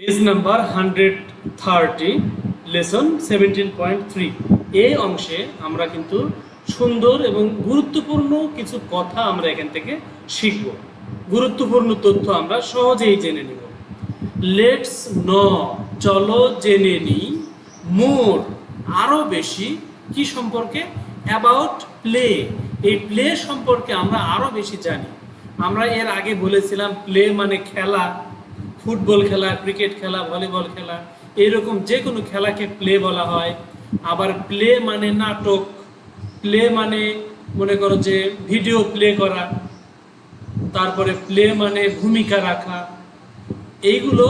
Page number hundred thirty lesson seventeen point three এই অংশে আমরা কিন্তু সুন্দর এবং গুরুত্বপূর্ণ কিছু কথা আমরা এখান থেকে শিখব। গুরুত্বপূর্ণ তথ্য আমরা সহজেই জেনে নেব। লেটস ন চলো জেনে নিই মোর আরও বেশি, কি সম্পর্কে? অ্যাবাউট প্লে এই প্লে সম্পর্কে আমরা আরও বেশি জানি। আমরা এর আগে বলেছিলাম প্লে মানে খেলা। ফুটবল খেলা, ক্রিকেট খেলা, ভলিবল খেলা এরকম যে কোনো খেলাকে প্লে বলা হয়। আবার প্লে মানে নাটক প্লে মানে মনে করো যে ভিডিও প্লে করা, তারপরে প্লে মানে ভূমিকা রাখা। এইগুলো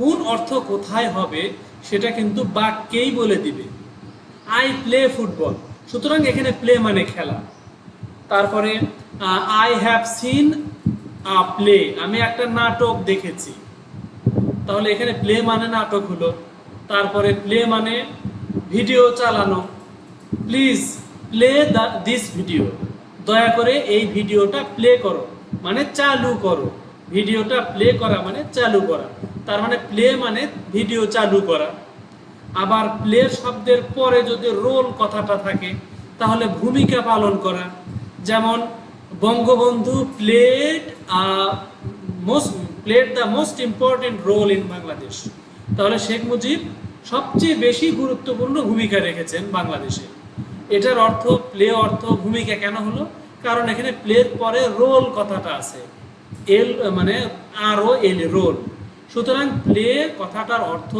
কোন অর্থ কোথায় হবে সেটা কিন্তু বাক্যেই বলে দিবে। আই প্লে ফুটবল সুতরাং এখানে প্লে মানে খেলা। তারপরে I have seen a play আমি একটা নাটক দেখেছি। তাহলে এখানে প্লে মানে নাটক হলো। তারপরে প্লে মানে ভিডিও চালানো। Please play the this video দয়া করে এই ভিডিওটা প্লে করো মানে চালু করো। ভিডিওটা প্লে করা মানে চালু করা। তার মানে প্লে মানে ভিডিও চালু করা। আবার প্লে শব্দের পরে যদি রোল কথাটা থাকে, তাহলে ভূমিকা পালন করা। যেমন, Bangabandhu played most played the most important role in Bangladesh তাহলে শেখ মুজিব সবচেয়ে বেশি গুরুত্বপূর্ণ ভূমিকা রেখেছেন বাংলাদেশে। এটার অর্থ প্লে অর্থ, ভূমিকা কেন হলো? কারণ এখানে প্লের পরে রোল কথাটা আছে। এল মানে আরও এল রোল সুতরাং প্লে কথাটার অর্থ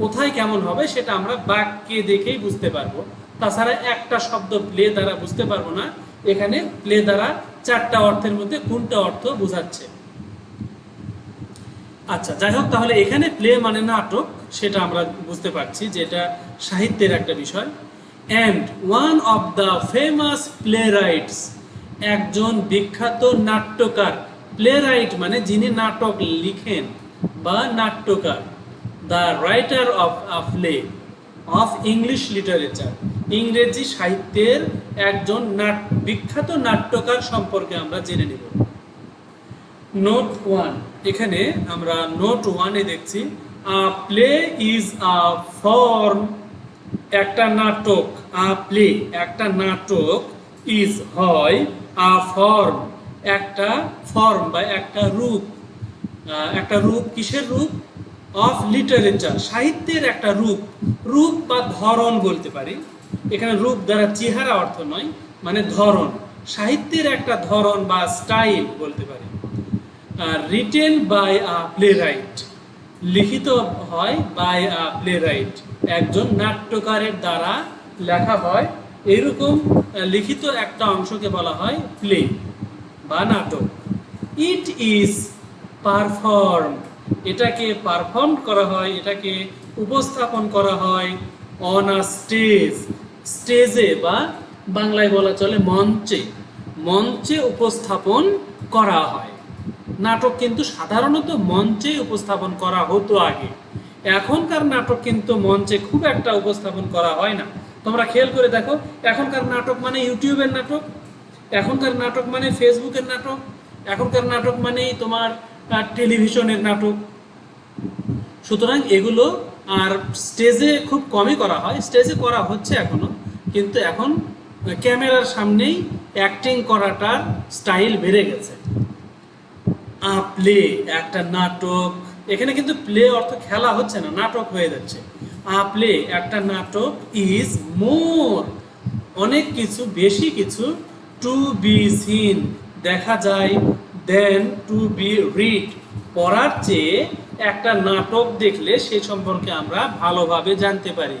কোথায় কেমন হবে সেটা আমরা বাক্যে দেখেই বুঝতে পারব। তাছাড়া একটা শব্দ প্লে দ্বারা বুঝতে পারব না। এখানে প্লে দ্বারা চারটা অর্থের মধ্যে কোনটা অর্থ বোঝাচ্ছে। আচ্ছা যাই হোক, তাহলে এখানে প্লে মানে নাটক, সেটা আমরা বুঝতে পারছি যে এটা সাহিত্যের একটা বিষয়। And one of the famous playwrights একজন বিখ্যাত নাট্যকার। প্লে রাইট মানে যিনি নাটক লিখেন বা নাট্যকার the writer of a play of English literature ইংরেজি সাহিত্যের একজন নাট, বিখ্যাত নাট্যকার সম্পর্কে আমরা জেনে নেব। নোট ওয়ান এখানে আমরা নোট ওয়ানে দেখছি a play is a form একটা নাটক আ প্লে একটা নাটক ইজ হয় আ ফর্ম একটা ফর্ম বা একটা রূপ। একটা রূপ কিসের রূপ? অফ লিটারেচার সাহিত্যের একটা রূপ। রূপ বা ধরন বলতে পারি। এখানে রূপ দ্বারা চেহারা অর্থ নয় মানে ধরন। সাহিত্যের একটা ধরন বা স্টাইল বলতে পারি। Written by a playwright লিখিত হয় বাই আ প্লে রাইট একজন নাট্যকারের দ্বারা লেখা হয়। এরকম লিখিত একটা অংশকে বলা হয় প্লে বা নাটক। ইট ইজ পারফর্ম এটাকে পারফর্ম করা হয়, এটাকে উপস্থাপন করা হয় অন আ স্টেজ স্টেজে বা বাংলায় বলা চলে মঞ্চে। মঞ্চে উপস্থাপন করা হয়। নাটক কিন্তু সাধারণত মঞ্চে উপস্থাপন করা হতো আগে। এখনকার নাটক কিন্তু মঞ্চে খুব একটা উপস্থাপন করা হয় না। তোমরা খেয়াল করে দেখো, এখনকার নাটক মানে ইউটিউবের নাটক, এখনকার নাটক মানে ফেসবুকের নাটক, এখনকার নাটক মানেই তোমার টেলিভিশনের নাটক। সুতরাং এগুলো আর স্টেজে খুব কমই করা হয়, স্টেজে করা হচ্ছে এখনও, কিন্তু এখন ক্যামেরার সামনেই অ্যাক্টিং করাটার স্টাইল বেড়ে গেছে। প্লে একটা নাটক। এখানে কিন্তু প্লে অর্থ খেলা হচ্ছে না, নাটক হয়ে যাচ্ছে। আ প্লে একটা নাটক ইজ মোর অনেক কিছু, বেশি কিছু টু বি সিন দেখা যায় দেন টু বি রিড পড়ার চেয়ে একটা নাটক দেখলে সে সম্পর্কে আমরা ভালোভাবে জানতে পারি।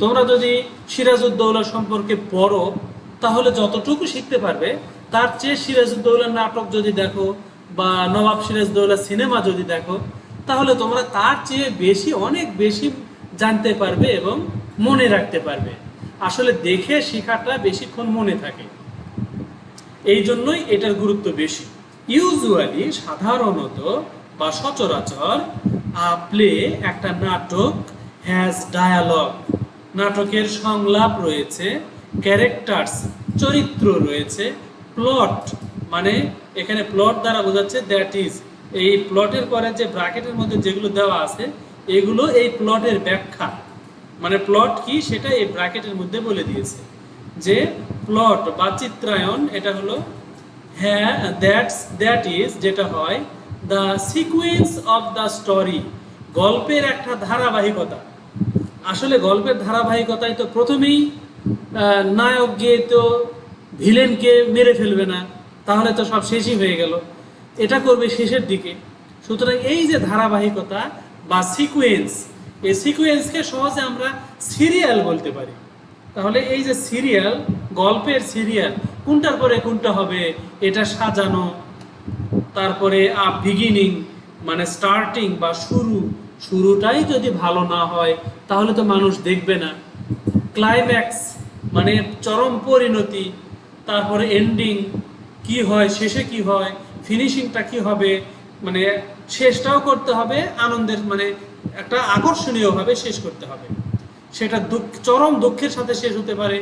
তোমরা যদি সিরাজউদ্দৌলা সম্পর্কে পড়ো, তাহলে যতটুকু শিখতে পারবে, তার চেয়ে সিরাজউদ্দৌলার নাটক যদি দেখো বা নবাব সিরাজউদ্দৌলা সিনেমা যদি দেখো, তাহলে তোমরা তার চেয়ে বেশি, অনেক বেশি জানতে পারবে এবং মনে রাখতে পারবে। আসলে দেখে শেখাটা বেশিক্ষণ মনে থাকে। এই জন্যই এটার গুরুত্ব বেশি। ইউজুয়ালি সাধারণত বা সচরাচর প্লে একটা নাটক হ্যাজ ডায়ালগ নাটকের সংলাপ রয়েছে ক্যারেক্টার্স চরিত্র রয়েছে প্লট মানে এখানে প্লট দ্বারা বোঝাচ্ছে দ্যাট ইজ এই প্লটের পরে যে ব্র্যাকেটের মধ্যে যেগুলো দেওয়া আছে, এগুলো এই প্লটের ব্যাখ্যা। মানে প্লট কি সেটা এই ব্র্যাকেটের মধ্যে বলে দিয়েছে। যে প্লট বা চিত্রায়ন এটা হলো হ্যাঁ দ্যাটস দ্যাট ইজ যেটা হয় the sequence of the story গল্পের একটা ধারাবাহিকতা। আসলে গল্পের ধারাবাহিকতায় তো প্রথমেই নায়ক গিয়ে তো ভিলেনকে মেরে ফেলবে না। তাহলে তো সব শেষই হয়ে গেল। এটা করবে শেষের দিকে। সুতরাং এই যে ধারাবাহিকতা বা সিকুয়েন্স এই সিকুয়েন্সকে সহজে আমরা সিরিয়াল বলতে পারি। তাহলে এই যে সিরিয়াল গল্পের সিরিয়াল কোনটার পরে কোনটা হবে, এটা সাজানো, তারপরে আ বিগিনিং মানে স্টার্টিং বা শুরু, শুরুটাই যদি ভালো না হয়, তাহলে তো মানুষ দেখবে না। ক্লাইম্যাক্স মানে চরম পরিণতি, তারপরে এন্ডিং কি হয়, শেষে কি হয় ফিনিশিংটা কি হবে মানে শেষটাও করতে হবে, আনন্দের মানে একটা আকর্ষণীয়ভাবে শেষ করতে হবে। সেটা দুঃখ, চরম দুঃখের সাথে শেষ হতে পারে,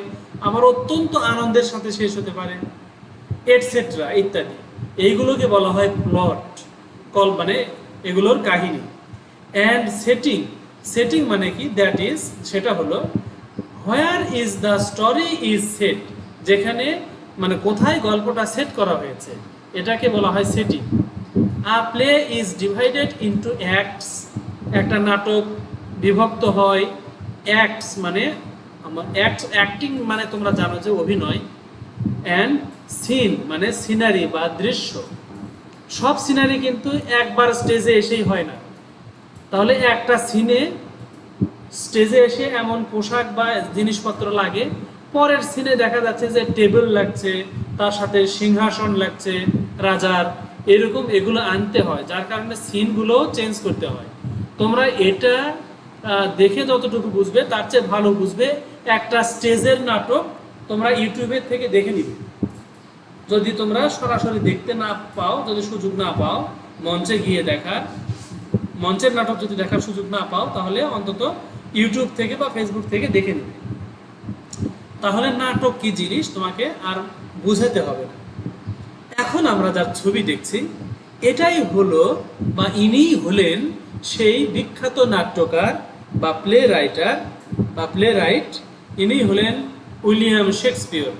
আবার অত্যন্ত আনন্দের সাথে শেষ হতে পারে এটসেট্রা ইত্যাদি। এইগুলোকে বলা হয় প্লট কল মানে এগুলোর কাহিনী। অ্যান্ড সেটিং সেটিং মানে কি? দ্যাট ইজ সেটা হলো where is the story is set যেখানে মানে কোথায় গল্পটা সেট করা হয়েছে, এটাকে বলা হয় setting a play is divided into acts একটা নাটক বিভক্ত হয় অ্যাক্টস মানে আমার অ্যাক্ট অ্যাক্টিং মানে তোমরা জানো যে অভিনয় অ্যান্ড সিন মানে সিনারি বা দৃশ্য। সব সিনারি কিন্তু একবার স্টেজে এসেই হয় না। তাহলে একটা সিনে স্টেজে এসে এমন পোশাক বা জিনিসপত্র লাগে পরের সিনে দেখা যাচ্ছে যে টেবিল লাগছে, তার সাথে সিংহাসন লাগছে, রাজার, এরকম এগুলো আনতে হয়, যার কারণে সিনগুলো চেঞ্জ করতে হয়। তোমরা এটা দেখে যতটুকু বুঝবে, তার চেয়ে ভালো বুঝবে একটা স্টেজের নাটক তোমরা ইউটিউবের থেকে দেখে নিবে। যদি তোমরা সরাসরি দেখতে না পাও, যদি সুযোগ না পাও, মঞ্চে গিয়ে দেখার, মঞ্চের নাটক যদি দেখার সুযোগ না পাও, তাহলে অন্তত ইউটিউব থেকে বা ফেসবুক থেকে দেখে নেবে। তাহলে নাটক কি জিনিস তোমাকে আর বুঝাতে হবে না। এখন আমরা যার ছবি দেখছি, এটাই হলো বা ইনিই হলেন সেই বিখ্যাত নাট্যকার বা প্লে রাইটার বা প্লে রাইট ইনি হলেন উইলিয়াম শেক্সপিয়র।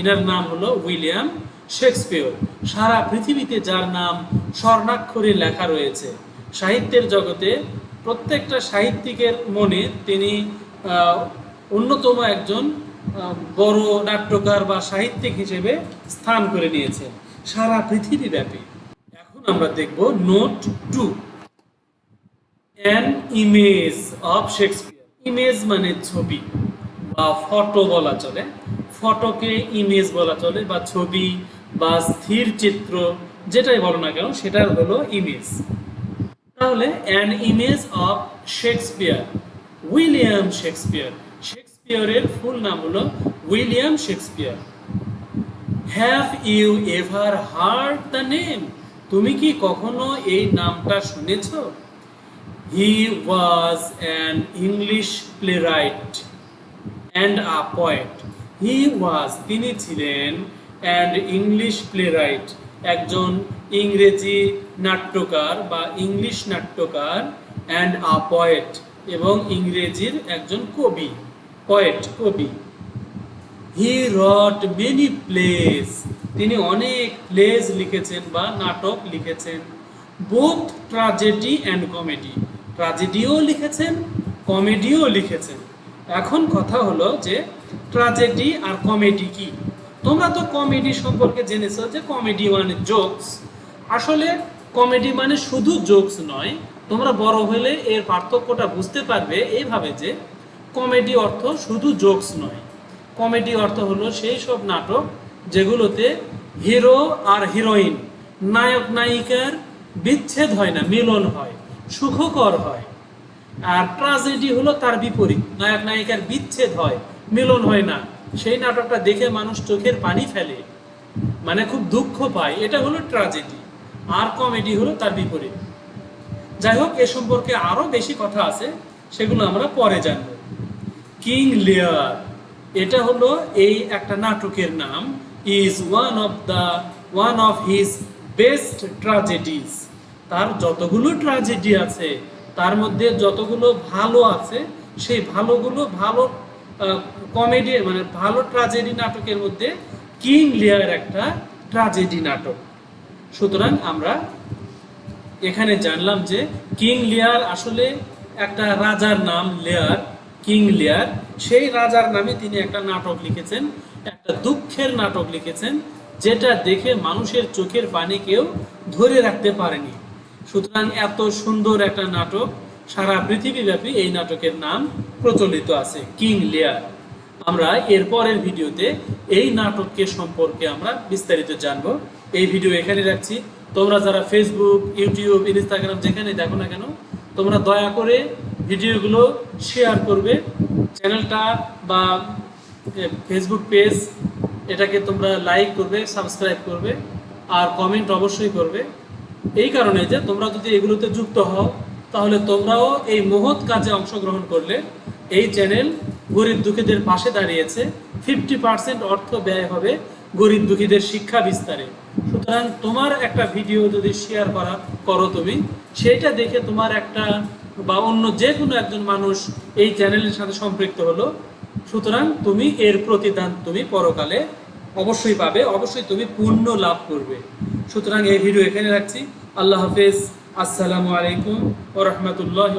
ইনার নাম হলো উইলিয়াম শেক্সপিয়র। সারা পৃথিবীতে যার নাম স্বর্ণাক্ষরে লেখা রয়েছে, সাহিত্যের জগতে প্রত্যেকটা সাহিত্যিকের মনে তিনি অন্যতম একজন বড় নাট্যকার বা সাহিত্যিক হিসেবে স্থান করে নিয়েছেন সারা পৃথিবী ব্যাপী এখন আমরা দেখব note two. An image of Shakespeare image মানে ছবি বা ফটো বলা চলে। ফটোকে ইমেজ বলা চলে বা ছবি বা স্থির চিত্র, যেটাই বলো না কেন সেটা হলো ইমেজ তাহলে an image of Shakespeare William Shakespeare শেক্সপিয়ারের full নাম হলো William Shakespeare have you ever heard the name তুমি কি কখনো এই নামটা শুনেছো? He was an English playwright and a poet he was তিনি ছিলেন অ্যান্ড ইংলিশ প্লে রাইট একজন ইংরেজি নাট্যকার বা ইংলিশ নাট্যকার অ্যান্ড আ পয়েট এবং ইংরেজির একজন কবি। পয়েট কবি হি রট মেনি প্লেস তিনি অনেক প্লেস লিখেছেন বা নাটক লিখেছেন। বোথ ট্রাজেডি অ্যান্ড কমেডি ট্রাজেডিও লিখেছেন কমেডিও লিখেছেন। এখন কথা হলো যে ট্রাজেডি আর কমেডি কি? তোমরা তো কমেডি সম্পর্কে জেনেছো যে কমেডি মানে জোকস আসলে কমেডি মানে শুধু জোকস নয়, তোমরা বড় হলে এর পার্থক্যটা বুঝতে পারবে এইভাবে যে কমেডি অর্থ শুধু জোকস নয়। কমেডি অর্থ হলো সেই সব নাটক যেগুলোতে হিরো আর হিরোইন নায়ক নায়িকার বিচ্ছেদ হয় না, মিলন হয়, সুখকর হয়। আর ট্রাজেডি হলো তার বিপরীত, নায়ক নায়িকার বিচ্ছেদ হয়, মিলন হয় না। সেই নাটকটা দেখে মানুষ চোখের পানি ফেলে মানে খুব দুঃখ পায়। এটা হলো ট্রাজেডি আর কমেডি হলো তার বিপরীত। যাই হোক, এ সম্পর্কে আরও বেশি কথা আছে, সেগুলো আমরা পরে জানব। কিং লিয়ার এটা হলো এই একটা নাটকের নাম is one of the one of his best tragedies তার যতগুলো ট্র্যাজেডি আছে, তার মধ্যে যতগুলো ভালো আছে, সেই ভালোগুলো ভালো কমেডি মানে ভালো ট্র্যাজেডি নাটকের মধ্যে কিং লিয়ার একটা ট্র্যাজেডি নাটক। সুতরাং আমরা এখানে জানলাম যে কিং লিয়ার আসলে একটা রাজার নাম লেয়ার কিং লিয়ার। সেই রাজার নামে তিনি একটা নাটক লিখেছেন, একটা দুঃখের নাটক লিখেছেন, যেটা দেখে মানুষের চোখের পানি কেউ ধরে রাখতে পারেনি। সুতরাং এত সুন্দর একটা নাটক, সারা পৃথিবীব্যাপী এই নাটকের নাম প্রচলিত আছে, কিং লিয়ার। আমরা এর পরের ভিডিওতে এই নাটককে সম্পর্কে আমরা বিস্তারিত জানব। এই ভিডিও এখানে রাখছি। তোমরা যারা ফেসবুক ইউটিউব ইনস্টাগ্রাম যেখানে দেখো না কেন, তোমরা দয়া করে ভিডিওগুলো শেয়ার করবে। চ্যানেলটা বা ফেসবুক পেজ এটাকে তোমরা লাইক করবে সাবস্ক্রাইব করবে, আর কমেন্ট অবশ্যই করবে। এই কারণে যে তোমরা যদি এগুলোতে যুক্ত হও, তাহলে তোমরাও এই মহৎ কাজে অংশগ্রহণ করলে এই চ্যানেল গরিব দুঃখীদের পাশে দাঁড়িয়েছে। ফিফটি পার্সেন্ট অর্থ ব্যয় হবে গরিব দুঃখীদের শিক্ষা বিস্তারে। সুতরাং তোমার একটা ভিডিও যদি শেয়ার করা, করো তুমি সেটা দেখে তোমার একটা বা অন্য যে কোনো একজন মানুষ এই চ্যানেলের সাথে সম্পৃক্ত হলো, সুতরাং তুমি এর প্রতিদান তুমি পরকালে অবশ্যই পাবে, অবশ্যই তুমি পূর্ণ লাভ করবে। সুতরাং এই ভিডিও এখানে রাখছি। আল্লাহ হাফেজ। আসসালামু আলাইকুম ও রহমতুল্লাহ